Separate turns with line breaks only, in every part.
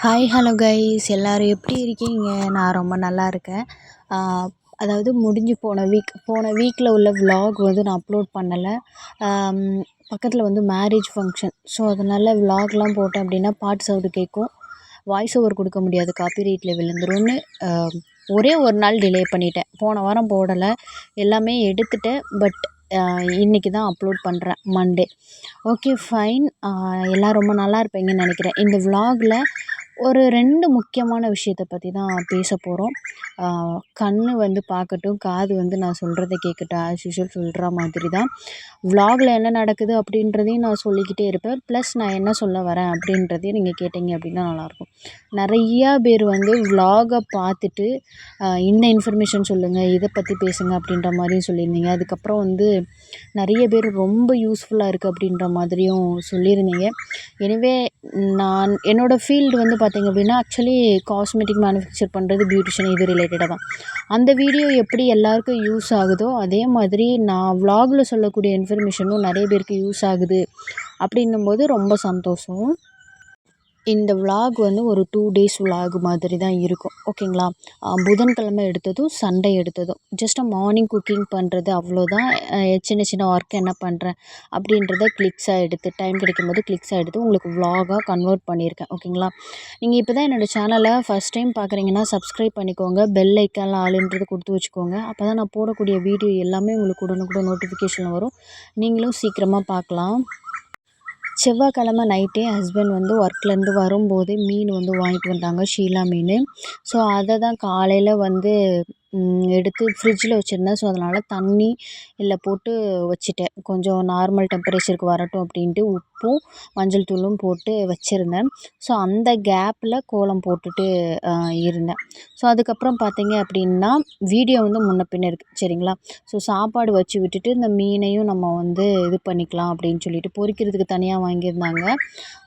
Hi hello guys எல்லோரும் எப்படி இருக்கீங்க? நான் ரொம்ப நல்லா இருக்கேன். அதாவது முடிஞ்சு போன வீக் போன வீக்கில் உள்ள விலாக் வந்து நான் அப்லோட் பண்ணலை. பக்கத்தில் வந்து மேரேஜ் ஃபங்க்ஷன் ஸோ அதனால் விலாக்லாம் போட்டேன் அப்படின்னா பாட்டு சவுண்டு கேட்கும் வாய்ஸ் ஓவர் கொடுக்க முடியாது. காப்பிரைட்டில் விழுந்துரும்னு ஒரே ஒரு நாள் டிலே பண்ணிட்டேன். போன வாரம் போடலை. எல்லாமே எடுத்துட்டேன். பட் இன்றைக்கி தான் அப்லோட் பண்ணுறேன் மண்டே ஓகே ஃபைன் எல்லாம் ரொம்ப நல்லா இருப்பீங்கன்னு நினைக்கிறேன். இந்த விலாகில் ஒரு ரெண்டு முக்கியமான விஷயத்த பற்றி தான் பேச போகிறோம் கண் வந்து பார்க்கட்டும் காது வந்து நான் சொல்கிறத கேட்கட்டும் ஆஸ் யூஷுவல் சொல்கிற மாதிரி தான். விலாகில் என்ன நடக்குது அப்படின்றதையும் நான் சொல்லிக்கிட்டே இருப்பேன். ப்ளஸ் நான் என்ன சொல்ல வரேன் அப்படின்றதையும் நீங்கள் கேட்டிங்க அப்படின்னா நல்லாயிருக்கும். நிறையா பேர் வந்து விலாகை பார்த்துட்டு இந்த இன்ஃபர்மேஷன் சொல்லுங்கள் இதை பற்றி பேசுங்க அப்படின்ற மாதிரியும் சொல்லியிருந்தீங்க. அதுக்கப்புறம் வந்து நிறைய பேர் ரொம்ப யூஸ்ஃபுல்லாக இருக்குது அப்படின்ற மாதிரியும் சொல்லியிருந்தீங்க. எனவே நான் என்னோடய ஃபீல்டு வந்து பார்த்திங்க அப்படின்னா ஆக்சுவலி காஸ்மெட்டிக் மேனுஃபேக்சர் பண்ணுறது பியூட்டிஷியன் இது ரிலேட்டடாக தான். அந்த வீடியோ எப்படி எல்லாருக்கும் யூஸ் ஆகுதோ அதே மாதிரி நான் வ்லாகில் சொல்லக்கூடிய இன்ஃபர்மேஷனும் நிறைய பேருக்கு யூஸ் ஆகுது அப்படின்னும் போது ரொம்ப சந்தோஷம். இந்த விலாக் வந்து ஒரு டூ டேஸ் விலாக் மாதிரி தான் இருக்கும். ஓகேங்களா புதன்கிழமை எடுத்ததும் சண்டே எடுத்ததும். ஜஸ்ட் மார்னிங் குக்கிங் பண்ணுறது அவ்வளோதான் சின்ன சின்ன ஒர்க் என்ன பண்ணுறேன் அப்படின்றத கிளிக்ஸாக எடுத்து டைம் கிடைக்கும் போது கிளிக்ஸாக எடுத்து உங்களுக்கு விலாகாக கன்வெர்ட் பண்ணியிருக்கேன். ஓகேங்களா நீங்கள் இப்போ தான் என்னோடய சேனலை ஃபஸ்ட் டைம் பார்க்குறீங்கன்னா சப்ஸ்கிரைப் பண்ணிக்கோங்க. பெல் ஐக்கான் ஆளுன்றது கொடுத்து வச்சுக்கோங்க. அப்போ தான் நான் போடக்கூடிய வீடியோ எல்லாமே உங்களுக்கு உடனுக்குடன் நோட்டிஃபிகேஷன் வரும். நீங்களும் சீக்கிரமாக பார்க்கலாம் செவ்வாய்க்கிழம நைட்டே ஹஸ்பண்ட் வந்து ஒர்க்லேருந்து வரும்போது மீன் வந்து வாங்கிட்டு வந்தாங்க ஷீலா மீன். ஸோ அதை தான் காலையில் வந்து எடுத்து ஃப்ரிட்ஜில் வச்சுருந்தேன். ஸோ அதனால் தண்ணி இல்லை போட்டு வச்சுட்டேன். கொஞ்சம் நார்மல் டெம்பரேச்சருக்கு வரட்டும் அப்படின்ட்டு உப்பும் மஞ்சள் தூளும் போட்டு வச்சுருந்தேன். ஸோ அந்த கேப்பில் கோலம் போட்டுட்டு இருந்தேன். ஸோ அதுக்கப்புறம் பார்த்தீங்க அப்படின்னா வீடியோ வந்து முன்ன பின்ன இருக்குது சரிங்களா? ஸோ சாப்பாடு வச்சு விட்டுட்டு இந்த மீனையும் நம்ம வந்து இது பண்ணிக்கலாம் அப்படின்னு சொல்லிட்டு பொரிக்கிறதுக்கு தனியாக வாங்கியிருந்தாங்க.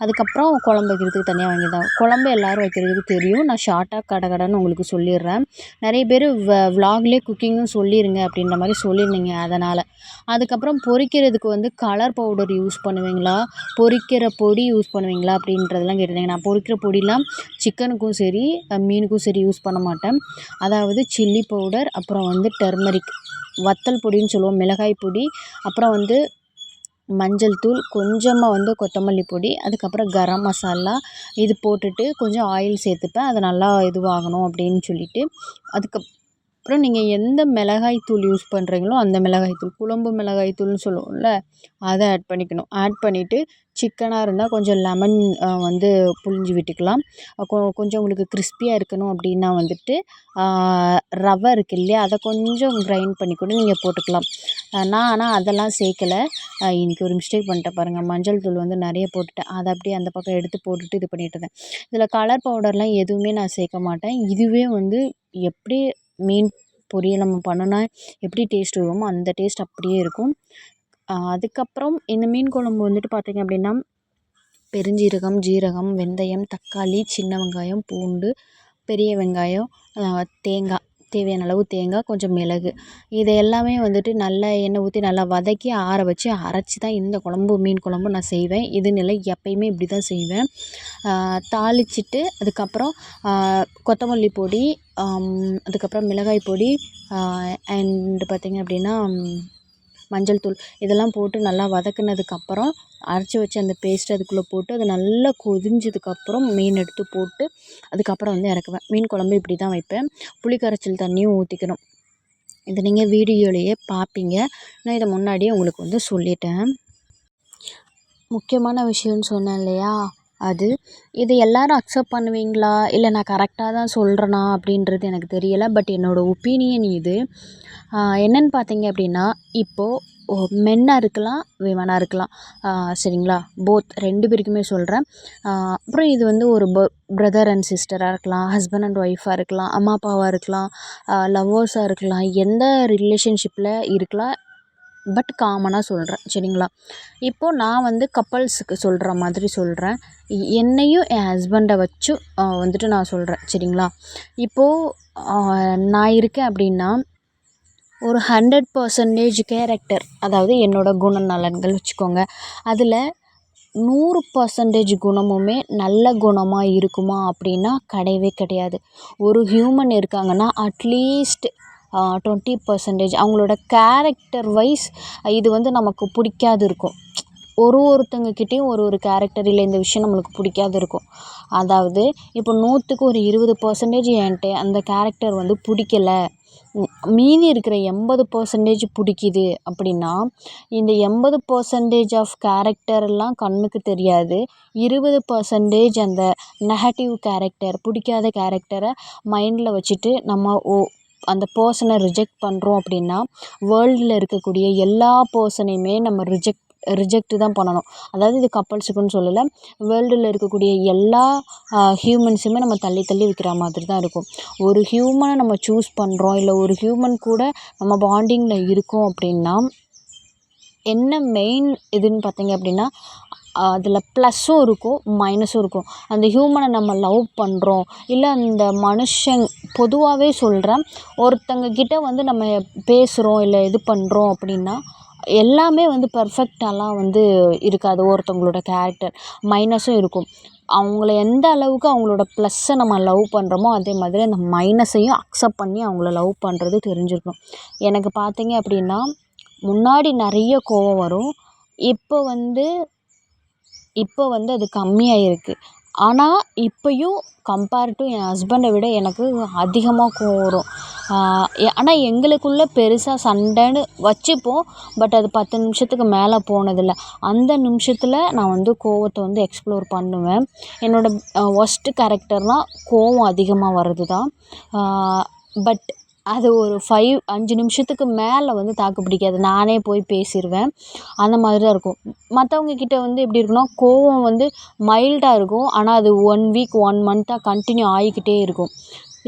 அதுக்கப்புறம் குழம்பு வைக்கிறதுக்கு தனியாக வாங்கியிருந்தாங்க. குழம்பு எல்லோரும் வைக்கிறதுக்கு தெரியும். நான் ஷார்ட்டாக கடை கடைன்னு உங்களுக்கு சொல்லிடுறேன். நிறைய பேர் வ விலாக்லேயே குக்கிங்கும் சொல்லிடுங்க அப்படின்ற மாதிரி சொல்லியிருந்தீங்க அதனால். அதுக்கப்புறம் பொரிக்கிறதுக்கு வந்து கலர் பவுடர் யூஸ் பண்ணுவீங்களா? பொரிக்கிற பொடி யூஸ் பண்ணுவீங்களா? அப்படின்றதெல்லாம் கேட்டிருந்தீங்க. நான் பொரிக்கிற பொடிலாம் சிக்கனுக்கும் சரி மீனுக்கும் சரி யூஸ் பண்ண மாட்டேன். அதாவது சில்லி பவுடர் அப்புறம் வந்து டர்மரிக் வத்தல் பொடின்னு சொல்லுவோம் மிளகாய் பொடி அப்புறம் வந்து மஞ்சள் தூள் கொஞ்சமாக வந்து கொத்தமல்லி பொடி அதுக்கப்புறம் கரம் மசாலா இது போட்டுட்டு கொஞ்சம் ஆயில் சேர்த்துப்பேன். அது நல்லா இதுவாகணும் அப்படின்னு சொல்லிட்டு அதுக்கு அப்புறம் நீங்கள் எந்த மிளகாய் தூள் யூஸ் பண்ணுறீங்களோ அந்த மிளகாய் தூள் குழம்பு மிளகாய் தூள்னு சொல்லுவோம்ல அதை ஆட் பண்ணிக்கணும். ஆட் பண்ணிவிட்டு சிக்கனாக இருந்தால் கொஞ்சம் லெமன் வந்து புழிஞ்சு விட்டுக்கலாம். கொஞ்சம் உங்களுக்கு கிறிஸ்பியாக இருக்கணும் அப்படின்னா வந்துட்டு ரவை இருக்குது இல்லையா அதை கொஞ்சம் கிரைண்ட் பண்ணி கூட நீங்கள் போட்டுக்கலாம். நான் ஆனால் அதெல்லாம் சேர்க்கலை. இன்றைக்கி ஒரு மிஸ்டேக் பண்ணிட்டேன் பாருங்கள் மஞ்சள் தூள் வந்து நிறைய போட்டுட்டேன். அதை அப்படியே அந்த பக்கம் எடுத்து போட்டுட்டு இது பண்ணிட்டு இருந்தேன். இதில் கலர் பவுடர்லாம் எதுவுமே நான் சேர்க்க மாட்டேன். இதுவே வந்து எப்படி மீன் பொரியல் நம்ம பண்ணுனா எப்படி டேஸ்ட் வருமோ அந்த டேஸ்ட் அப்படியே இருக்கும். அதுக்கப்புறம் இந்த மீன் குழம்பு வந்துட்டு பார்த்திங்க அப்படின்னா பெருஞ்சீரகம் ஜீரகம் வெந்தயம் தக்காளி சின்ன வெங்காயம் பூண்டு பெரிய வெங்காயம் தேங்காய் தேவையான அளவு தேங்காய் கொஞ்சம் மிளகு. இதை எல்லாமே வந்துட்டு நல்லா எண்ணெய் ஊற்றி நல்லா வதக்கி ஆற வச்சு அரைச்சி தான் இந்த குழம்பு மீன் குழம்பு நான் செய்வேன். இது நிலை எப்பயுமே இப்படி தான் செய்வேன். தாளிச்சிட்டு அதுக்கப்புறம் கொத்தமல்லி பொடி அதுக்கப்புறம் மிளகாய் பொடி அண்டு பார்த்திங்க அப்படின்னா மஞ்சள் தூள் இதெல்லாம் போட்டு நல்லா வதக்குனதுக்கப்புறம் அரைச்சி வச்ச அந்த பேஸ்ட் அதுக்குள்ளே போட்டு அது நல்லா கொதிஞ்சதுக்கப்புறம் மீன் எடுத்து போட்டு அதுக்கப்புறம் வந்து இறக்குவேன். மீன் குழம்பு இப்படி தான் வைப்பேன். புளிக்கரைச்சல் தண்ணியும் ஊற்றிக்கணும் இதை நீங்கள் வீடியோலையே பார்ப்பீங்க நான் இதை முன்னாடியே உங்களுக்கு வந்து சொல்லிட்டேன். முக்கியமான விஷயம்னு சொன்னேன் இல்லையா? அது இது எல்லோரும் அக்செப்ட் பண்ணுவீங்களா? இல்லை நான் கரெக்டாக தான் சொல்கிறேனா அப்படின்றது எனக்கு தெரியலை. பட் என்னோடய ஒப்பீனியன் இது. என்னென்னு பார்த்தீங்க அப்படின்னா இப்போது மென்னாக இருக்கலாம் விமனாக இருக்கலாம். சரிங்களா? போத் ரெண்டு பேருக்குமே சொல்கிறேன் அப்புறம் இது வந்து ஒரு பிரதர் அண்ட் சிஸ்டராக இருக்கலாம் ஹஸ்பண்ட் அண்ட் ஒய்ஃபாக இருக்கலாம் அம்மா அப்பாவாக இருக்கலாம் லவ்வர்ஸாக இருக்கலாம் எந்த ரிலேஷன்ஷிப்பில் இருக்கலாம் பட் காமனாக சொல்கிறேன் சரிங்களா? இப்போது நான் வந்து கப்பல்ஸுக்கு சொல்கிற மாதிரி சொல்கிறேன் என்னையும் என் ஹஸ்பண்டை வச்சு வந்துட்டு நான் சொல்கிறேன் சரிங்களா? இப்போது நான் இருக்கேன் அப்படின்னா ஒரு ஹண்ட்ரட் பர்சன்டேஜ் கேரக்டர் அதாவது என்னோடய குணநலன்கள் வச்சுக்கோங்க. அதில் நூறு பர்சன்டேஜ் குணமுமே நல்ல குணமாக இருக்குமா அப்படின்னா கிடையவே கிடையாது. ஒரு ஹியூமன் இருக்காங்கன்னா அட்லீஸ்ட் டுவெண்ட்டி பர்சன்டேஜ் அவங்களோட கேரக்டர் வைஸ் இது வந்து நமக்கு பிடிக்காது இருக்கும். ஒரு ஒருத்தங்கக்கிட்டேயும் ஒரு ஒரு கேரக்டர் இல்லை இந்த விஷயம் நம்மளுக்கு பிடிக்காது இருக்கும். அதாவது இப்போ நூற்றுக்கு ஒரு இருபது பர்சன்டேஜ் என்கிட்ட அந்த கேரக்டர் வந்து பிடிக்கல. மீதி இருக்கிற எண்பது பர்சன்டேஜ் பிடிக்கிது அப்படின்னா இந்த எண்பது பர்சன்டேஜ் ஆஃப் கேரக்டர்லாம் கண்ணுக்கு தெரியாது. இருபது பர்சன்டேஜ் அந்த நெகட்டிவ் கேரக்டர் பிடிக்காத கேரக்டரை மைண்டில் வச்சுட்டு நம்ம ஓ அந்த பர்சனை ரிஜெக்ட் பண்ணுறோம் அப்படின்னா வேர்ல்டில் இருக்கக்கூடிய எல்லா பர்சனையுமே நம்ம ரிஜெக்ட் ரிஜெக்ட்டு தான் பண்ணணும். அதாவது இது கப்புள்ஸுக்குன்னு சொல்லலை வேர்ல்டில் இருக்கக்கூடிய எல்லா ஹியூமன்ஸுமே நம்ம தள்ளி தள்ளி வைக்கிற மாதிரி தான் இருக்கும். ஒரு ஹியூமனை நம்ம சூஸ் பண்ணுறோம் இல்லை ஒரு ஹியூமன் கூட நம்ம பாண்டிங்கில் இருக்கோம் அப்படின்னா என்ன மெயின் இதுன்னு பார்த்தீங்க அப்படின்னா அதில் ப்ளஸ்ஸும் இருக்கும் மைனஸும் இருக்கும். அந்த ஹியூமனை நம்ம லவ் பண்ணுறோம் இல்லை அந்த மனுஷன் பொதுவாகவே சொல்கிறேன் ஒருத்தங்கக்கிட்ட வந்து நம்ம பேசுகிறோம் இல்லை இது பண்ணுறோம் அப்படின்னா எல்லாமே வந்து பர்ஃபெக்டாலாம் வந்து இருக்காது ஒருத்தவங்களோட கேரக்டர் மைனஸும் இருக்கும். அவங்கள எந்த அளவுக்கு அவங்களோட ப்ளஸ்ஸை நம்ம லவ் பண்ணுறோமோ அதே மாதிரி அந்த மைனஸையும் அக்செப்ட் பண்ணி அவங்கள லவ் பண்ணுறது தெரிஞ்சிருக்கணும் எனக்கு பார்த்தீங்க அப்படின்னா முன்னாடி நிறைய கோவம் வரும். இப்போ வந்து இப்போ வந்து அது கம்மியாகிருக்கு ஆனால் இப்போயும் கம்பேர் டு என் ஹஸ்பண்டை விட எனக்கு அதிகமாக கோவம் வரும் ஆனால் எங்களுக்குள்ளே பெருசாக சண்டைன்னு வச்சுப்போம். பட் அது பத்து நிமிஷத்துக்கு மேலே போனதில்லை. அந்த நிமிஷத்தில் நான் வந்து கோவத்தை வந்து எக்ஸ்ப்ளோர் பண்ணுவேன். என்னோடய ஒஸ்ட்டு கேரக்டர்னால் கோவம் அதிகமாக வர்றது தான் பட் அது ஒரு ஃபைவ் அஞ்சு நிமிஷத்துக்கு மேலே வந்து தாக்கு பிடிக்காது. நானே போய் பேசிடுவேன் அந்த மாதிரி தான் இருக்கும். மற்றவங்க கிட்டே வந்து எப்படி இருக்குன்னா கோவம் வந்து மைல்டாக இருக்கும். ஆனால் அது ஒன் வீக் ஒன் மந்த்தாக கண்டினியூ ஆகிக்கிட்டே இருக்கும்.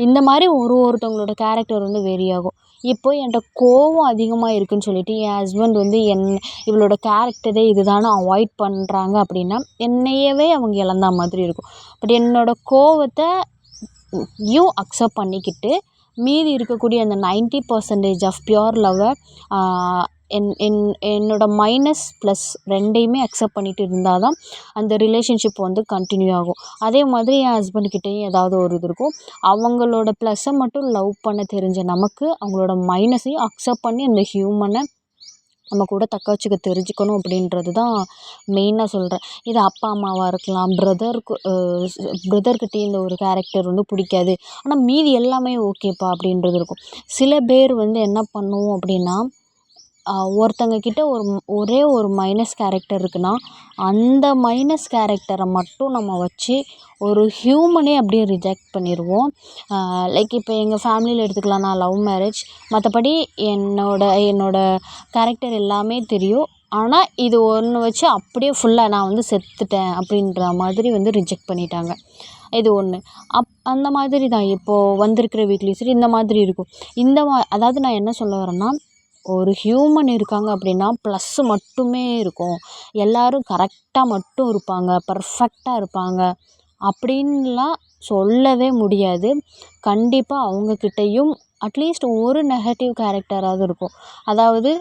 இந்த மாதிரி ஒரு ஒருத்தவங்களோட கேரக்டர் வந்து வேரி ஆகும் இப்போ என்கிட்ட கோவம் அதிகமாக இருக்குதுன்னு சொல்லிட்டு என் ஹஸ்பண்ட் வந்து என் இவளோட கேரக்டரே இதுதான்னு அவாய்ட் பண்ணுறாங்க அப்படின்னா என்னையவே அவங்க இழந்தா மாதிரி இருக்கும். பட் என்னோடய கோவத்தை யும் அக்செப்ட் பண்ணிக்கிட்டு மீதி இருக்கக்கூடிய அந்த நைன்ட்டி பர்சன்டேஜ் ஆஃப் பியூர் லவ்வை என் என் என்னோடய மைனஸ் ப்ளஸ் ரெண்டையுமே அக்செப்ட் பண்ணிட்டு இருந்தால் தான் அந்த ரிலேஷன்ஷிப் வந்து கண்டினியூ ஆகும். அதே மாதிரி என் ஹஸ்பண்ட்கிட்டேயும் ஏதாவது ஒரு இது இருக்கும். அவங்களோட ப்ளஸ்ஸை மட்டும் லவ் பண்ண தெரிஞ்ச நமக்கு அவங்களோட மைனஸையும் அக்செப்ட் பண்ணி அந்த ஹியூமனை நம்ம கூட தக்க வச்சுக்க தெரிஞ்சுக்கணும் அப்படின்றது தான் மெயினாக சொல்கிறேன் இது அப்பா அம்மாவாக இருக்கலாம் பிரதருக்கு பிரதர்கிட்டேயும் இந்த ஒரு கேரக்டர் வந்து பிடிக்காது. ஆனால் மீதி எல்லாமே ஓகேப்பா அப்படின்றது இருக்கும். சில பேர் வந்து என்ன பண்ணுவோம் அப்படின்னா ஒருத்தங்க ஒரு ஒரே ஒரு மைனஸ் கேரக்டர் இருக்குன்னா அந்த மைனஸ் கேரக்டரை மட்டும் நம்ம வச்சு ஒரு ஹியூமனே அப்படியே ரிஜெக்ட் பண்ணிடுவோம் லைக் இப்போ எங்கள் ஃபேமிலியில் எடுத்துக்கலாம் நான் லவ் மேரேஜ் மற்றபடி என்னோட என்னோட கேரக்டர் எல்லாமே தெரியும். ஆனால் இது ஒன்று வச்சு அப்படியே ஃபுல்லாக நான் வந்து செத்துட்டேன் அப்படின்ற மாதிரி வந்து ரிஜெக்ட் பண்ணிட்டாங்க. இது ஒன்று அப் அந்த மாதிரி தான். இப்போது வந்திருக்கிற வீட்லேயும் சரி இந்த மாதிரி இருக்கும். இந்த மா அதாவது நான் என்ன சொல்ல வரேன்னா ஒரு ஹியூமன் இருக்காங்க அப்படின்னா ப்ளஸ்ஸு மட்டுமே இருக்கும். எல்லோரும் கரெக்டாக மட்டும் இருப்பாங்க பர்ஃபெக்டாக இருப்பாங்க அப்படின்லாம் சொல்லவே முடியாது. கண்டிப்பாக அவங்கக்கிட்டேயும் அட்லீஸ்ட் ஒரு நெகட்டிவ் கேரக்டராவது இருக்கும். அதாவது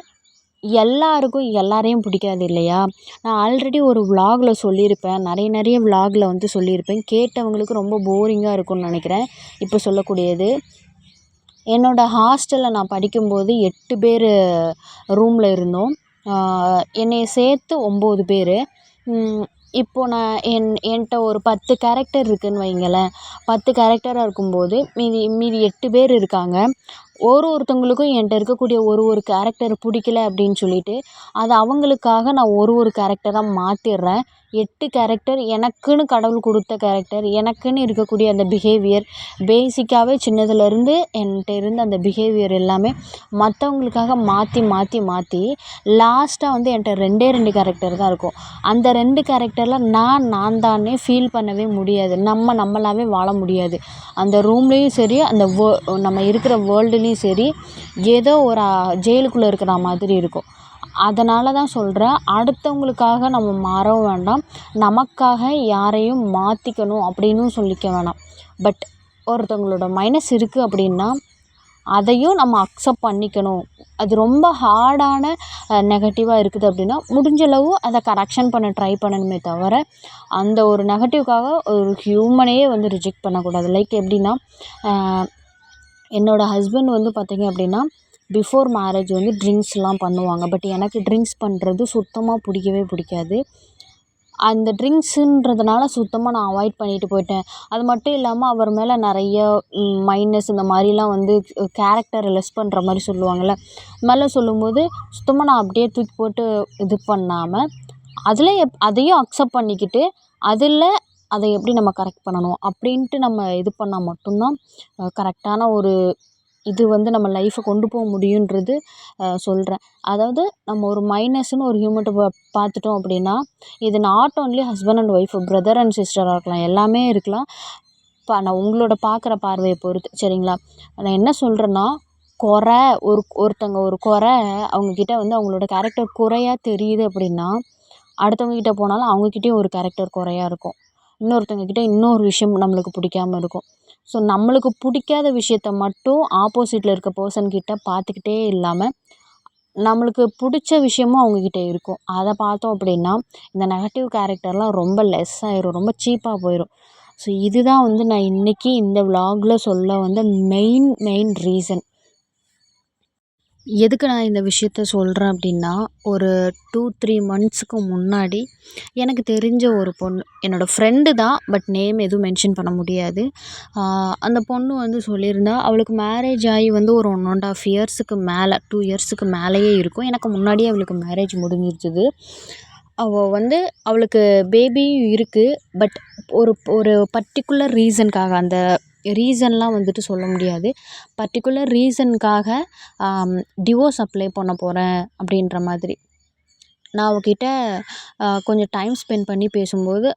எல்லாருக்கும் எல்லாரையும் பிடிக்காது இல்லையா? நான் ஆல்ரெடி ஒரு விலாகில் சொல்லியிருப்பேன். நிறைய நிறைய விலாகில் வந்து சொல்லியிருப்பேன். கேட்டவங்களுக்கு ரொம்ப போரிங்காக இருக்கும்னு நினைக்கிறேன். இப்போ சொல்லக்கூடியது என்னோடய ஹாஸ்டலில் நான் படிக்கும்போது எட்டு பேர் ரூமில் இருந்தோம். என்னையை சேர்த்து ஒம்பது பேர். இப்போது நான் என் என்கிட்ட ஒரு பத்து கேரக்டர் இருக்குதுன்னு வைங்களேன். பத்து கேரக்டராக இருக்கும்போது மீதி மீதி எட்டு பேர் இருக்காங்க. ஒரு ஒருத்தவங்களுக்கும் என்கிட்ட இருக்கக்கூடிய ஒரு ஒரு கேரக்டர் பிடிக்கல அப்படின்னு சொல்லிட்டு அதை அவங்களுக்காக நான் ஒரு ஒரு கேரக்டராக மாற்றிடுறேன் எட்டு கேரக்டர் எனக்குன்னு கடவுள் கொடுத்த கேரக்டர் எனக்குன்னு இருக்கக்கூடிய அந்த பிஹேவியர் பேசிக்காகவே சின்னதுலேருந்து என்கிட்ட இருந்த அந்த பிஹேவியர் எல்லாமே மற்றவங்களுக்காக மாற்றி மாற்றி மாற்றி லாஸ்ட்டாக வந்து என்கிட்ட ரெண்டே ரெண்டு கேரக்டர் தான் இருக்கும். அந்த ரெண்டு கேரக்டரில் நான் நான் தானே ஃபீல் பண்ணவே முடியாது. நம்ம நம்மளாவே வாழ முடியாது. அந்த ரூம்லேயும் சரி அந்த வே நம்ம இருக்கிற வேர்ல்டுலேயும் சரி ஏதோ ஒரு ஜெயிலுக்குள்ளே இருக்கிற மாதிரி இருக்கும். அதனால் தான் சொல்கிறேன் அடுத்தவங்களுக்காக நம்ம மாறவும் வேண்டாம் நமக்காக யாரையும் மாற்றிக்கணும் அப்படின்னும் சொல்லிக்க வேணாம். பட் ஒருத்தவங்களோட மைனஸ் இருக்குது அப்படின்னா அதையும் நம்ம அக்செப்ட் பண்ணிக்கணும். அது ரொம்ப ஹார்டான நெகட்டிவாக இருக்குது அப்படின்னா முடிஞ்சளவு அதை கரெக்ஷன் பண்ண ட்ரை பண்ணணுமே தவிர அந்த ஒரு நெகட்டிவ்க்காக ஒரு ஹியூமனையே வந்து ரிஜெக்ட் பண்ணக்கூடாது. லைக் எப்படின்னா என்னோடய ஹஸ்பண்ட் வந்து பார்த்திங்க அப்படின்னா பிஃபோர் மேரேஜ் வந்து ட்ரிங்க்ஸ்லாம் பண்ணுவாங்க. பட் எனக்கு ட்ரிங்க்ஸ் பண்ணுறது சுத்தமாக பிடிக்கவே பிடிக்காது. அந்த ட்ரிங்க்ஸுன்றதுனால சுத்தமாக நான் அவாய்ட் பண்ணிட்டு போயிட்டேன். அது மட்டும் இல்லாமல் அவர் மேலே நிறைய மைனஸ் இந்த மாதிரிலாம் வந்து கேரக்டரை லெஸ் பண்ணுற மாதிரி சொல்லுவாங்கள்ல மேலே சொல்லும்போது சுத்தமாக நான் அப்படியே தூக்கி போட்டு இது பண்ணாமல் அதில் எப் அதையும் அக்செப்ட் பண்ணிக்கிட்டு அதில் அதை எப்படி நம்ம கரெக்ட் பண்ணணும்? அப்படின்ட்டு நம்ம இது பண்ணால் மட்டும்தான் கரெக்டான ஒரு இது வந்து நம்ம லைஃப்பை கொண்டு போக முடியுன்றது சொல்கிறேன் அதாவது நம்ம ஒரு மைனஸ்னு ஒரு ஹியூமன்ட்ட பா பார்த்துட்டோம் அப்படின்னா இது not only husband and wife brother and சிஸ்டராக இருக்கலாம் எல்லாமே இருக்கலாம். இப்போ நான் உங்களோட பார்க்குற பார்வையை பொறுத்து சரிங்களா? நான் என்ன சொல்கிறேன்னா குறை ஒரு ஒருத்தங்க ஒரு குறை அவங்கக்கிட்ட வந்து அவங்களோட கேரக்டர் குறையாக தெரியுது அப்படின்னா அடுத்தவங்கக்கிட்ட போனாலும் அவங்கக்கிட்டேயும் ஒரு கேரக்டர் குறையாக இருக்கும். இன்னொருத்தவங்கக்கிட்ட இன்னொரு விஷயம் நம்மளுக்கு பிடிக்காம இருக்கும். ஸோ நம்மளுக்கு பிடிக்காத விஷயத்த மட்டும் ஆப்போசிட்டில் இருக்க பர்சன்கிட்ட பார்த்துக்கிட்டே இல்லாமல் நம்மளுக்கு பிடிச்ச விஷயமும் அவங்கக்கிட்ட இருக்கும். அதை பார்த்தோம் அப்படின்னா இந்த நெகட்டிவ் கேரக்டர்லாம் ரொம்ப லெஸ் ஆயிரும் ரொம்ப சீப்பாக போயிடும் ஸோ இதுதான் வந்து நான் இன்றைக்கி இந்த விலாகில் சொல்ல வந்த மெயின் மெயின் ரீசன் எதுக்கு நான் இந்த விஷயத்த சொல்கிறேன் அப்படின்னா ஒரு டூ த்ரீ மந்த்ஸுக்கு முன்னாடி எனக்கு தெரிஞ்ச ஒரு பொண்ணு என்னோடய ஃப்ரெண்டு தான் பட் நேம் எதுவும் மென்ஷன் பண்ண முடியாது. அந்த பொண்ணு வந்து சொல்லியிருந்தா அவளுக்கு மேரேஜ் ஆகி வந்து ஒரு ஒன் அண்ட் ஆஃப் இயர்ஸுக்கு மேலே டூ இயர்ஸுக்கு மேலேயே இருக்கும். எனக்கு முன்னாடியே அவளுக்கு மேரேஜ் முடிஞ்சிருச்சுது. அவள் வந்து அவளுக்கு பேபியும் இருக்குது பட் ஒரு ஒரு பர்டிகுலர் ரீசனுக்காக அந்த ரீசன்லாம் வந்துட்டு சொல்ல முடியாது. பர்டிகுலர் ரீசனுக்காக டிவோர்ஸ் அப்ளை பண்ண போகிறேன் அப்படின்ற மாதிரி. நான் அவக்கிட்ட கொஞ்சம் டைம் ஸ்பெண்ட் பண்ணி பேசும்போது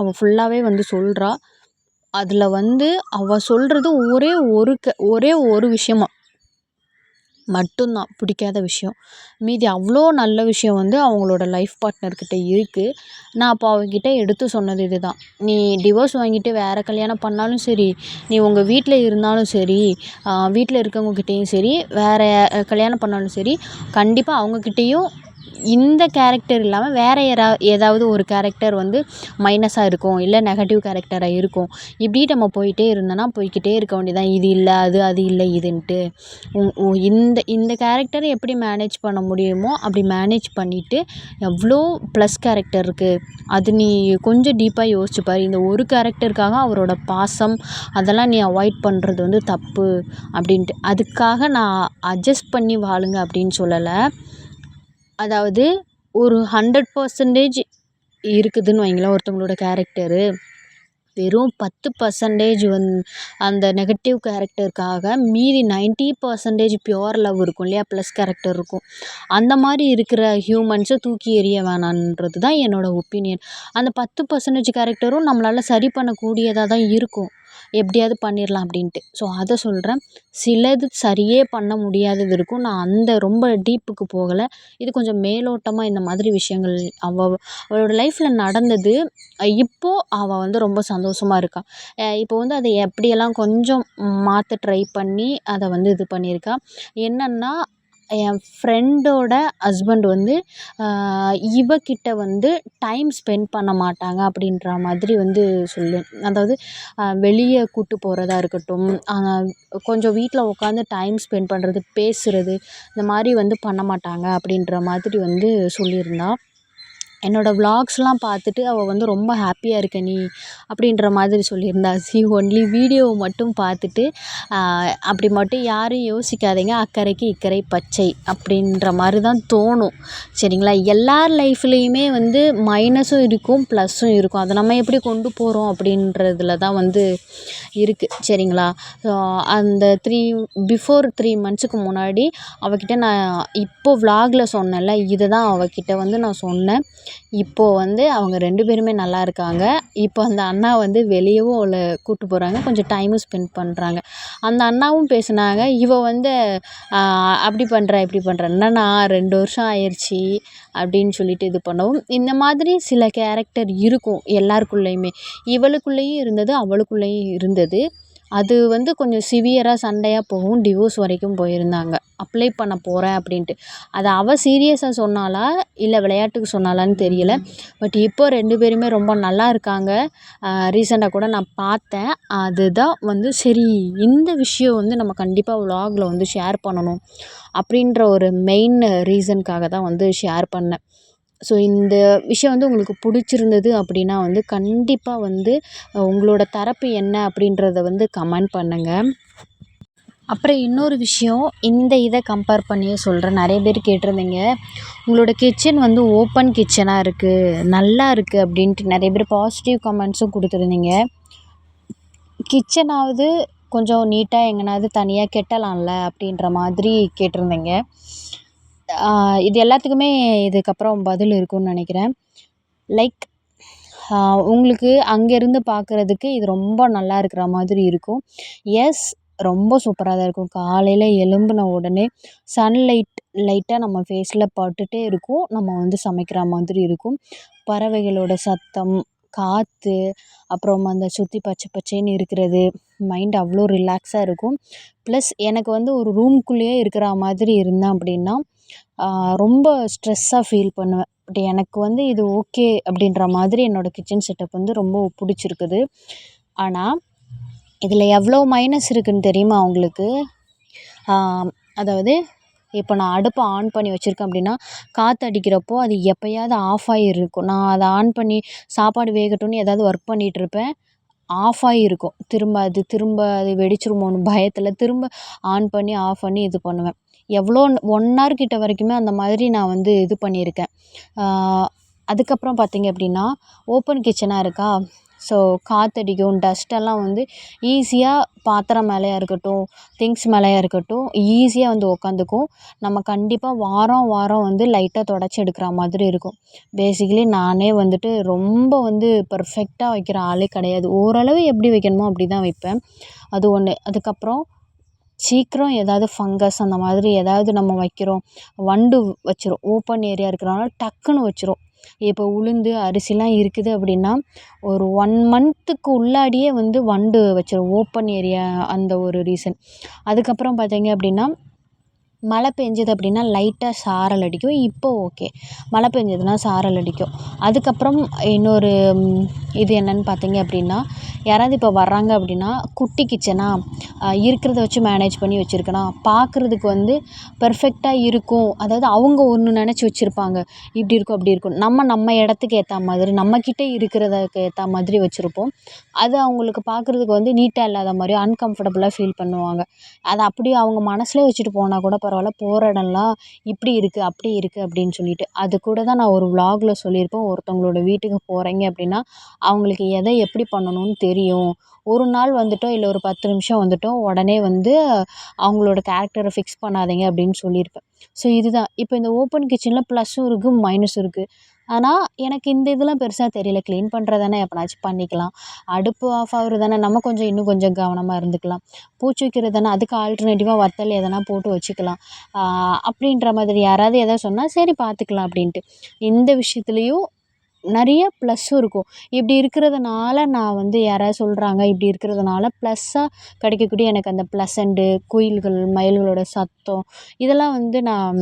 அவள் ஃபுல்லாகவே வந்து சொல்கிறா அதில் வந்து அவள் சொல்கிறது ஒரே ஒரு க ஒரே ஒரு விஷயமா. மட்டும்தான் பிடிக்காத விஷயம். மீதி அவ்வளோ நல்ல விஷயம் வந்து அவங்களோட லைஃப் பார்ட்னர்கிட்ட இருக்குது நான் அப்போ அவகிட்ட எடுத்து சொன்னது இது தான் நீ டிவோர்ஸ் வாங்கிட்டு வேறு கல்யாணம் பண்ணாலும் சரி நீ உங்கள் வீட்டில் இருந்தாலும் சரி வீட்டில் இருக்கவங்கக்கிட்டேயும் சரி வேறு கல்யாணம் பண்ணாலும் சரி கண்டிப்பாக அவங்கக்கிட்டேயும் இந்த கேரக்டர் இல்லாமல் வேறு யாரா ஏதாவது ஒரு கேரக்டர் வந்து மைனஸாக இருக்கும் இல்லை நெகட்டிவ் கேரக்டராக இருக்கும். இப்படி நம்ம போயிட்டே இருந்தோன்னா போய்க்கிட்டே இருக்க வேண்டியதுதான். இது இல்லை அது அது இல்லை இதுன்ட்டு. இந்த இந்த கேரக்டரை எப்படி மேனேஜ் பண்ண முடியுமோ அப்படி மேனேஜ் பண்ணிவிட்டு எவ்வளோ ப்ளஸ் கேரக்டர் இருக்குது அது நீ கொஞ்சம் டீப்பாக யோசிச்சுப்பார் இந்த ஒரு கேரக்டருக்காக அவரோட பாசம் அதெல்லாம் நீ அவாய்ட் பண்ணுறது வந்து தப்பு அப்படின்ட்டு. அதுக்காக நான் அட்ஜஸ்ட் பண்ணி வாழுங்க அப்படின்னு சொல்லலை. அதாவது ஒரு ஹண்ட்ரட் பர்சன்டேஜ் இருக்குதுன்னு வைங்களேன் ஒருத்தவங்களோட கேரக்டரு வெறும் பத்து பர்சன்டேஜ் வந் அந்த நெகட்டிவ் கேரக்டருக்காக மீதி நைன்ட்டி பர்சன்டேஜ் ப்யூர் லவ் இருக்கும் இல்லையா? ப்ளஸ் கேரக்டர் இருக்கும். அந்த மாதிரி இருக்கிற ஹியூமன்ஸை தூக்கி எறிய வேணான்றது தான் என்னோடய ஒப்பீனியன் அந்த பத்து பர்சன்டேஜ் கேரக்டரும் நம்மளால் சரி பண்ணக்கூடியதாக தான் இருக்கும். எப்படியாவது பண்ணிடலாம் அப்படின்ட்டு. ஸோ அதை சொல்கிறேன் சிலது சரியே பண்ண முடியாதது இருக்கும். நான் அந்த ரொம்ப டீப்புக்கு போகலை. இது கொஞ்சம் மேலோட்டமாக இந்த மாதிரி விஷயங்கள் அவள் அவளோட லைஃப்பில் நடந்தது. இப்போது அவள் வந்து ரொம்ப சந்தோஷமாக இருக்கா. இப்போ வந்து அதை எப்படியெல்லாம் கொஞ்சம் மாற்ற ட்ரை பண்ணி அதை வந்து இது பண்ணியிருக்கா? என்னென்னா என் ஃப்ரெண்டோட ஹஸ்பண்ட் வந்து இவக்கிட்ட வந்து டைம் ஸ்பெண்ட் பண்ண மாட்டாங்க அப்படின்ற மாதிரி வந்து சொல்லு அதாவது வெளியே கூட்டு போகிறதா இருக்கட்டும் கொஞ்சம் வீட்டில் உட்காந்து டைம் ஸ்பெண்ட் பண்ணுறது பேசுகிறது இந்த மாதிரி வந்து பண்ண மாட்டாங்க அப்படின்ற மாதிரி வந்து சொல்லியிருந்தா. என்னோடய விலாக்ஸ்லாம் பார்த்துட்டு அவள் வந்து ரொம்ப ஹாப்பியாக இருக்க நீ அப்படின்ற மாதிரி சொல்லியிருந்தா. சி ஒன்லி வீடியோவை மட்டும் பார்த்துட்டு அப்படி மட்டும் யாரும் யோசிக்காதீங்க. அக்கறைக்கு இக்கரை பச்சை அப்படின்ற மாதிரி தான் தோணும். சரிங்களா? எல்லார் லைஃப்லேயுமே வந்து மைனஸும் இருக்கும் ப்ளஸ்ஸும் இருக்கும். அதை நம்ம எப்படி கொண்டு போகிறோம் அப்படின்றதுல தான் வந்து இருக்குது சரிங்களா? ஸோ அந்த த்ரீ பிஃபோர் த்ரீ மந்த்ஸுக்கு முன்னாடி அவகிட்ட நான் இப்போ விலாகில் சொன்னேன்ல இதை தான் அவகிட்ட வந்து நான் சொன்னேன். இப்போது வந்து அவங்க ரெண்டு பேருமே நல்லா இருக்காங்க. இப்போ அந்த அண்ணா வந்து வெளியவும் அவளை கூட்டு போகிறாங்க கொஞ்சம் டைமும் ஸ்பெண்ட் பண்ணுறாங்க அந்த அண்ணாவும் பேசுனாங்க. இவள் வந்து அப்படி பண்ணுற இப்படி பண்ணுற என்னண்ணா ரெண்டு வருஷம் ஆயிடுச்சு அப்படின்னு சொல்லிட்டு இது பண்ணவும். இந்த மாதிரி சில கேரக்டர் இருக்கும் எல்லாருக்குள்ளேயுமே. இவளுக்குள்ளேயும் இருந்தது அவளுக்குள்ளேயும் இருந்தது. அது வந்து கொஞ்சம் சிவியராக சண்டையாக போகவும் டிவோர்ஸ் வரைக்கும் போயிருந்தாங்க. அப்ளை பண்ண போகிறேன் அப்படின்ட்டு. அதை அவள் சீரியஸாக சொன்னாளா? இல்லை விளையாட்டுக்கு சொன்னாளான்னு தெரியல. பட் இப்போ ரெண்டு பேருமே ரொம்ப நல்லா இருக்காங்க. ரீசெண்டாக கூட நான் பார்த்தேன். அதுதான் வந்து சரி இந்த விஷயம் வந்து நம்ம கண்டிப்பாக விலாகில் வந்து ஷேர் பண்ணணும் அப்படின்ற ஒரு மெயின் ரீசனுக்காக தான் வந்து ஷேர் பண்ணேன். ஸோ இந்த விஷயம் வந்து உங்களுக்கு பிடிச்சிருந்தது அப்படின்னா வந்து கண்டிப்பாக வந்து உங்களோட தரப்பு என்ன அப்படின்றத வந்து கமெண்ட் பண்ணுங்கள் அப்புறம் இன்னொரு விஷயம் இந்த இதை கம்பேர் பண்ணியே சொல்கிறேன் நிறைய பேர் கேட்டிருந்தீங்க. உங்களோட கிச்சன் வந்து ஓப்பன் கிச்சனாக இருக்குது நல்லா இருக்குது அப்படின்ட்டு நிறைய பேர் பாசிட்டிவ் கமெண்ட்ஸும் கொடுத்துருந்தீங்க. கிச்சனாவது கொஞ்சம் நீட்டாக எங்கேனாவது தனியாக கெட்டலாம்ல அப்படின்ற மாதிரி கேட்டிருந்தீங்க. இது எல்லாத்துக்குமே இதுக்கப்புறம் பதில் இருக்கும்னு நினைக்கிறேன். லைக் உங்களுக்கு அங்கேருந்து பார்க்குறதுக்கு இது ரொம்ப நல்லா இருக்கிற மாதிரி இருக்கும். எஸ் ரொம்ப சூப்பராக தான் இருக்கும். காலையில் எழும்புன உடனே சன்லைட் லைட்டாக நம்ம ஃபேஸில் பட்டுட்டே இருக்கும். நம்ம வந்து சமைக்கிற மாதிரி இருக்கும். பறவைகளோட சத்தம் காற்று அப்புறம் அந்த சுற்றி பச்சை பச்சைன்னு இருக்கிறது மைண்ட் அவ்வளோ ரிலாக்ஸாக இருக்கும். ப்ளஸ் எனக்கு வந்து ஒரு ரூம்குள்ளேயே இருக்கிற மாதிரி இருந்தேன் அப்படின்னா ரொம்ப ஸ்ட்ரெஸ்ஸாக ஃபீல் பண்ணுவேன். பட் எனக்கு வந்து இது ஓகே அப்படின்ற மாதிரி என்னோடய கிச்சன் செட்டப் வந்து ரொம்ப பிடிச்சிருக்குது. ஆனால் இதில் எவ்வளோ மைனஸ் இருக்குதுன்னு தெரியுமா உங்களுக்கு? அதாவது இப்போ நான் அடுப்பை ஆன் பண்ணி வச்சுருக்கேன் அப்படின்னா காற்று அடிக்கிறப்போ அது எப்போயாவது ஆஃப் ஆகிருக்கும் நான் அதை ஆன் பண்ணி சாப்பாடு வேகட்டும்னு ஏதாவது ஒர்க் பண்ணிகிட்ருப்பேன் ஆஃப் ஆகிருக்கும் திரும்ப அது திரும்ப அது வெடிச்சிருமோன்னு பயத்தில் திரும்ப ஆன் பண்ணி ஆஃப் பண்ணி இது பண்ணுவேன். எவ்வளோ ஒன் ஹவர் கிட்ட வரைக்குமே அந்த மாதிரி நான் வந்து இது பண்ணியிருக்கேன். அதுக்கப்புறம் பார்த்தீங்க அப்படின்னா ஓப்பன் கிச்சனாக இருக்கா? ஸோ காற்றடிக்கும் டஸ்ட்டெல்லாம் வந்து ஈஸியாக பாத்திரம் மேலேயா இருக்கட்டும் திங்ஸ் மேலேயா இருக்கட்டும் ஈஸியாக வந்து உக்காந்துக்கும். நம்ம கண்டிப்பாக வாரம் வாரம் வந்து லைட்டாக தொடச்சி எடுக்கிற மாதிரி இருக்கும். பேசிக்கலி நானே வந்துட்டு ரொம்ப வந்து பர்ஃபெக்டாக வைக்கிற ஆளே கிடையாது. ஓரளவு எப்படி வைக்கணுமோ அப்படி தான் வைப்பேன். அது ஒன்று அதுக்கப்புறம் சீக்கிரம் ஏதாவது ஃபங்கஸ் அந்த மாதிரி ஏதாவது நம்ம வைக்கிறோம். வண்டு வச்சிரும். ஓப்பன் ஏரியா இருக்கிறனால டக்குன்னு வச்சிரும். இப்போ உளுந்து அரிசிலாம் இருக்குது அப்படின்னா ஒரு ஒன் மந்த்துக்கு உள்ளாடியே வந்து வண்டு வச்சிரும். ஓப்பன் ஏரியா அந்த ஒரு ரீசன் அதுக்கப்புறம் பார்த்தீங்க அப்படின்னா மழை பெஞ்சுது அப்படின்னா லைட்டாக சாரல் அடிக்கும். இப்போ ஓகே மழை பெஞ்சதுன்னா சாரல் அடிக்கும். அதுக்கப்புறம் இன்னொரு இது என்னன்னு பார்த்தீங்க அப்படின்னா யாராவது இப்போ வர்றாங்க அப்படின்னா குட்டி கிச்சனா இருக்கிறத வச்சு மேனேஜ் பண்ணி வச்சுருக்கனா பார்க்குறதுக்கு வந்து பெர்ஃபெக்டாக இருக்கும். அதாவது அவங்க ஒன்று நினச்சி வச்சுருப்பாங்க. இப்படி இருக்கும் அப்படி இருக்கும். நம்ம நம்ம இடத்துக்கு ஏற்ற மாதிரி நம்மக்கிட்ட இருக்கிறதுக்கு ஏற்ற மாதிரி வச்சுருப்போம். அது அவங்களுக்கு பார்க்குறதுக்கு வந்து நீட்டாக இல்லாத மாதிரி அன்கம்ஃபர்டபுளாக ஃபீல் பண்ணுவாங்க. அதை அப்படியே அவங்க மனசில் வச்சுட்டு போனால் கூட பரவாயில்ல போகிற இடம்லாம் இப்படி இருக்குது அப்படி இருக்குது அப்படின்னு சொல்லிட்டு அது கூட தான் நான் ஒரு விலாகில் சொல்லியிருப்பேன். ஒருத்தவங்களோட வீட்டுக்கு போகிறீங்க அப்படின்னா அவங்களுக்கு எதை எப்படி பண்ணணும்னு தெரியும். ஒரு நாள் வந்துட்டோம் இல்லை ஒரு பத்து நிமிஷம் வந்துட்டோம் உடனே வந்து அவங்களோட கேரக்டரை ஃபிக்ஸ் பண்ணாதீங்க அப்படின்னு சொல்லியிருப்பேன். ஸோ இதுதான் இப்போ இந்த ஓப்பன் கிச்சனில் ப்ளஸ்ஸும் இருக்குது மைனஸும் இருக்குது ஆனால் எனக்கு இந்த இதெல்லாம் பெருசாக தெரியல. க்ளீன் பண்ணுறதானே எப்போனாச்சும் பண்ணிக்கலாம். அடுப்பு ஆஃப் ஆகுறது தானே நம்ம கொஞ்சம் இன்னும் கொஞ்சம் கவனமாக இருந்துக்கலாம். பூச்சி வைக்கிறது தானே அதுக்கு ஆல்டர்னேட்டிவாக வத்தல் எதனா போட்டு வச்சுக்கலாம். அப்படின்ற மாதிரி யாராவது எதாவது சொன்னால் சரி பார்த்துக்கலாம் அப்படின்ட்டு. இந்த விஷயத்துலையும் நிறைய ப்ளஸ்ஸும் இருக்கும். இப்படி இருக்கிறதுனால நான் வந்து யாராவது சொல்கிறாங்க இப்படி இருக்கிறதுனால ப்ளஸ்ஸாக கிடைக்கக்கூடிய எனக்கு அந்த ப்ளசண்ட்டு குயில்கள் மயில்களோட சத்தம் இதெல்லாம் வந்து நான்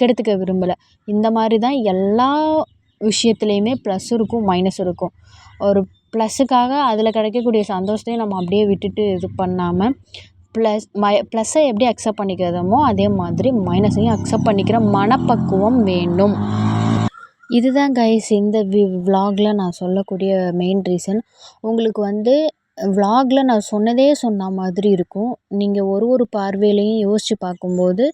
கெடுத்துக்க விரும்பலை. இந்த மாதிரி தான் எல்லா விஷயத்துலையுமே ப்ளஸ்ஸும் இருக்கும் மைனஸ் இருக்கும். ஒரு ப்ளஸ்ஸுக்காக அதில் கிடைக்கக்கூடிய சந்தோஷத்தையும் நம்ம அப்படியே விட்டுட்டு இது பண்ணாமல் ப்ளஸ் மை ப்ளஸ்ஸை எப்படி அக்செப்ட் பண்ணிக்கிறோமோ அதே மாதிரி மைனஸையும் அக்செப்ட் பண்ணிக்கிற மனப்பக்குவம் வேண்டும். இதுதான் கைஸ் இந்த வி விலாகில் நான் சொல்லக்கூடிய மெயின் ரீசன் உங்களுக்கு வந்து விலாகில் நான் சொன்னதே சொன்ன மாதிரி இருக்கும். நீங்கள் ஒரு ஒரு பார்வையிலையும் யோசித்து பார்க்கும்போது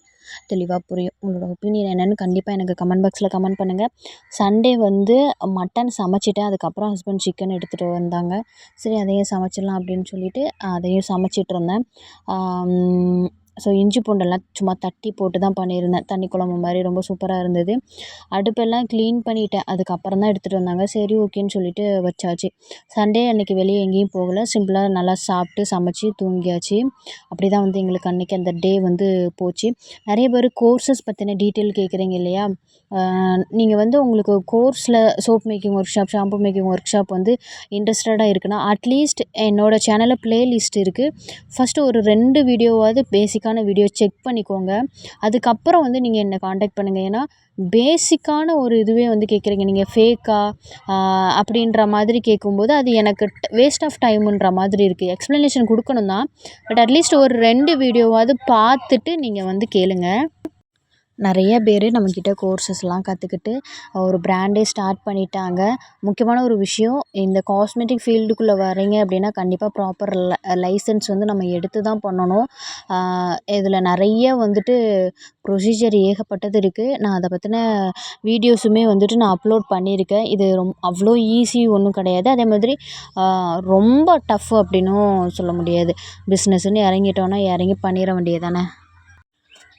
தெளிவாக புரியும். உங்களோட ஒப்பீனியன் என்னென்னு கண்டிப்பாக எனக்கு கமெண்ட் பாக்ஸில் கமெண்ட் பண்ணுங்கள் சண்டே வந்து மட்டன் சமைச்சிட்டேன். அதுக்கப்புறம் ஹஸ்பண்ட் சிக்கன் எடுத்துகிட்டு வந்தாங்க. சரி அதையும் சமைச்சிடலாம் அப்படின்னு சொல்லிட்டு அதையும் சமைச்சிட்ருந்தேன் ஸோ இஞ்சி பூண்டெல்லாம் சும்மா தட்டி போட்டு தான் பண்ணியிருந்தேன். தண்ணி குழம்பு மாதிரி ரொம்ப சூப்பராக இருந்தது. அடுப்பெல்லாம் க்ளீன் பண்ணிட்டேன். அதுக்கப்புறம் தான் எடுத்துகிட்டு வந்தாங்க. சரி ஓகேன்னு சொல்லிட்டு வச்சாச்சு. சண்டே அன்றைக்கி வெளியே எங்கேயும் போகல. சிம்பிளாக நல்லா சாப்பிட்டு சமைச்சி தூங்கியாச்சு. அப்படி தான் வந்து எங்களுக்கு அன்றைக்கி அந்த டே வந்து போச்சு. நிறைய பேர் கோர்சஸ் பற்றின டீட்டெயில் கேட்குறீங்க இல்லையா? நீங்கள் வந்து உங்களுக்கு கோர்ஸில் soap making workshop shampoo making workshop வந்து இன்ட்ரெஸ்டடாக இருக்குன்னா அட்லீஸ்ட் என்னோடய சேனலில் ப்ளேலிஸ்ட் இருக்குது ஃபஸ்ட்டு ஒரு ரெண்டு வீடியோவாவது பேசிக்கான வீடியோ செக் பண்ணிக்கோங்க. அதுக்கப்புறம் வந்து நீங்கள் என்னை காண்டாக்ட் பண்ணுங்கள் ஏன்னா பேசிக்கான ஒரு இதுவே வந்து கேட்குறீங்க நீங்கள் ஃபேக்கா அப்படின்ற மாதிரி கேட்கும்போது அது எனக்கு வேஸ்ட் ஆஃப் டைமுன்ற மாதிரி இருக்குது எக்ஸ்ப்ளனேஷன் கொடுக்கணும் தான் பட் அட்லீஸ்ட் ஒரு ரெண்டு வீடியோவாவது பார்த்துட்டு நீங்கள் வந்து கேளுங்கள் நிறைய பேர் நம்மக்கிட்ட கோர்ஸஸ்லாம் கற்றுக்கிட்டு ஒரு பிராண்டே ஸ்டார்ட் பண்ணிட்டாங்க. முக்கியமான ஒரு விஷயம் இந்த காஸ்மெட்டிக் ஃபீல்டுக்குள்ளே வரீங்க அப்படின்னா கண்டிப்பாக ப்ராப்பர் லைசன்ஸ் வந்து நம்ம எடுத்து தான் பண்ணணும். இதில் நிறைய வந்துட்டு ப்ரொசீஜர் ஏகப்பட்டது இருக்குது நான் அதை பற்றின வீடியோஸுமே வந்துட்டு நான் அப்லோட் பண்ணியிருக்கேன். இது ரொம் அவ்வளோ ஈஸி ஒன்றும் கிடையாது. அதே மாதிரி ரொம்ப டஃப் அப்படின்னும் சொல்ல முடியாது. பிஸ்னஸ்ன்னு இறங்கிட்டோன்னா இறங்கி பண்ணிட வேண்டியது தானே?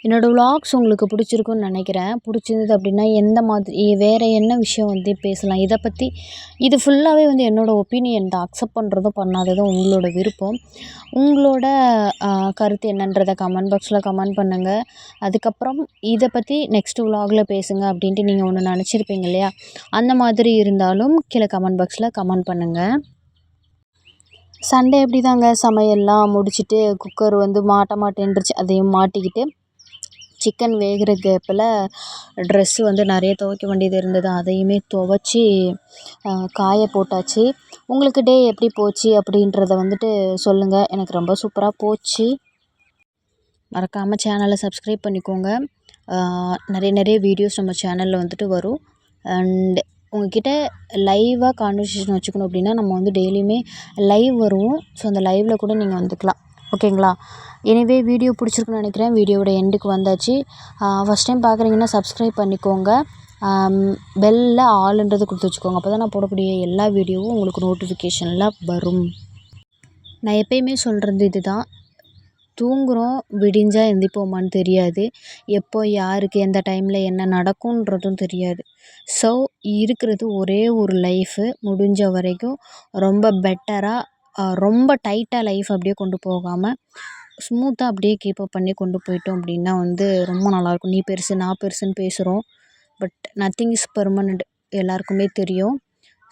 என்னோடய விலாக்ஸ் உங்களுக்கு பிடிச்சிருக்குன்னு நினைக்கிறேன். பிடிச்சிருந்தது அப்படின்னா எந்த மாதிரி வேறு என்ன விஷயம் வந்து பேசலாம். இதை பற்றி இது ஃபுல்லாகவே வந்து என்னோடய ஒப்பீனியன் தான். அக்செப்ட் பண்ணுறதும் பண்ணாததும் உங்களோட விருப்பம். உங்களோட கருத்து என்னன்றதை கமெண்ட் பாக்ஸில் கமெண்ட் பண்ணுங்கள் அதுக்கப்புறம் இதை பற்றி நெக்ஸ்ட் விலாகில் பேசுங்க அப்படின்ட்டு நீங்கள் ஒன்று நினச்சிருப்பீங்க இல்லையா? அந்த மாதிரி இருந்தாலும் கீழே கமெண்ட் பாக்ஸில் கமெண்ட் பண்ணுங்கள் சண்டே எப்படி தாங்க சமையல்லாம் முடிச்சுட்டு குக்கர் வந்து மாட்ட மாட்டேன்ருச்சு அதையும் மாட்டிக்கிட்டு சிக்கன் வேகிற கேப்பில் ட்ரெஸ்ஸு வந்து நிறைய துவைக்க வேண்டியது இருந்தது. அதையுமே துவச்சி காய போட்டாச்சு. உங்களுக்கு டே எப்படி போச்சு அப்படின்றத வந்துட்டு சொல்லுங்கள் எனக்கு ரொம்ப சூப்பராக போச்சு. மறக்காமல் சேனலை சப்ஸ்கிரைப் பண்ணிக்கோங்க. நிறைய நிறைய வீடியோஸ் நம்ம சேனலில் வந்துட்டு வரும். அண்ட் உங்ககிட்ட லைவாக கான்வர்சேஷன் வச்சுக்கணும் அப்படின்னா நம்ம வந்து டெய்லியுமே லைவ் வருவோம். ஸோ அந்த லைவில் கூட நீங்கள் வந்துக்கலாம். ஓகேங்களா? எனிவே வீடியோ பிடிச்சிருக்குன்னு நினைக்கிறேன். வீடியோவோட எண்டுக்கு வந்தாச்சு. ஃபஸ்ட் டைம் பார்க்குறீங்கன்னா சப்ஸ்கிரைப் பண்ணிக்கோங்க. பெல்லில் ஆளுன்றது கொடுத்து வச்சுக்கோங்க. அப்போ தான் நான் போடக்கூடிய எல்லா வீடியோவும் உங்களுக்கு நோட்டிஃபிகேஷனில் வரும். நான் எப்பயுமே சொல்கிறது இது தான் தூங்குகிறோம் விடிஞ்சால் எந்திரிப்போமான்னு தெரியாது. எப்போ யாருக்கு எந்த டைமில் என்ன நடக்குன்றதும் தெரியாது. ஸோ இருக்கிறது ஒரே ஒரு லைஃபு முடிஞ்ச வரைக்கும் ரொம்ப பெட்டராக ரொம்ப டைட்டாக லைஃப் அப்படியே கொண்டு போகாமல் ஸ்மூத்தாக அப்படியே கீப்பப் பண்ணி கொண்டு போயிட்டோம் அப்படின்னா வந்து ரொம்ப நல்லாயிருக்கும். நீ பெருசு நான் பெருசுன்னு பேசுகிறோம் பட் நத்திங் இஸ் பெர்மனண்ட் எல்லாருக்குமே தெரியும்.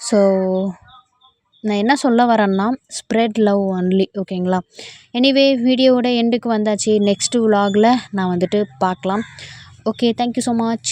ஸோ நான் என்ன சொல்ல வரேன்னா ஸ்ப்ரெட் லவ் ஒன்லி ஓகேங்களா எனிவே வீடியோவோட எண்டுக்கு வந்தாச்சு. நெக்ஸ்ட்டு விலாகில் நான் வந்துட்டு பார்க்கலாம். Okay thank you so much